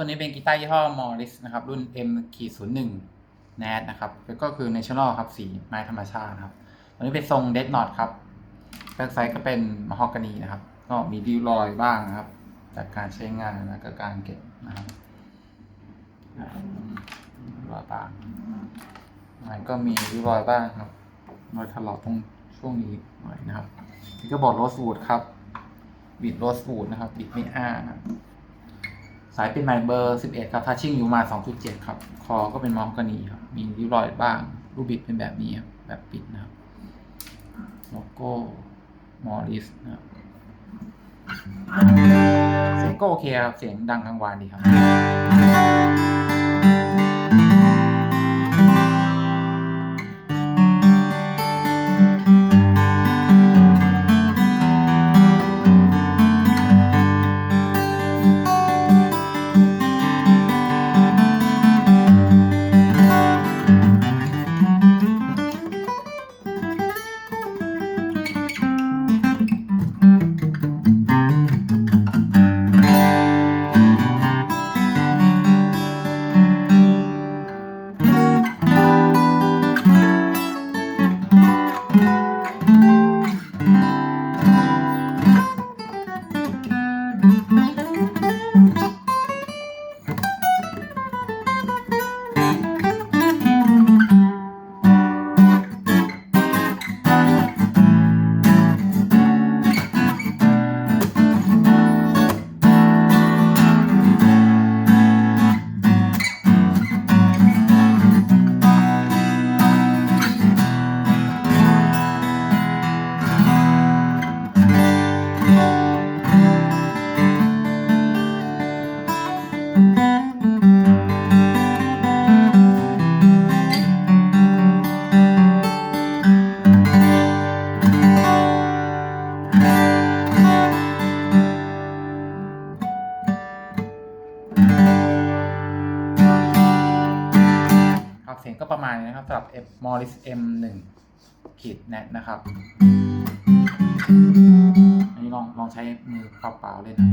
ตัวนี้เป็นกีตาร์ยี่ห้อมอริสนะครับ รุ่น M ขีดศูนย์หนึ่ง NAD นะครับก็คือ National ครับ สีไม้ธรรมชาติครับ ตัวนี้เป็นทรง Dead Knot ครับแบ็กไซด์ก็เป็นมฮอกกานีนะครับ ก็มีริ้วรอยบ้างนะครับ จากการใช้งานและก็การเก็บนะครับอ่ารอยบ้างมันก็มีริ้วรอยบ้างครับรอยถลอกตรงช่วงนี้หน่อยนะครับนี่ก็บอกโรสวูดครับบิดโรสวูดนะครับบิดไม่อ้านะครับ สายเป็นหมายเบอร์ 11 ครับทัชชิ่งอยู่มา 2.7 ครับ คอก็เป็นมอฮอกกานีครับ มีริ้วรอยบ้าง รูปบิดเป็นแบบนี้ครับ แบบปิดนะครับโลโก้มอริสนะครับเสียงก็โอเคครับ เสียงดังกลางวานดีครับ เสียงก็ประมาณนี้นะครับสำหรับ F Morris M1 ขีดแนทนะครับ อันนี้ลองลองใช้มือเปล่าๆเลยนะ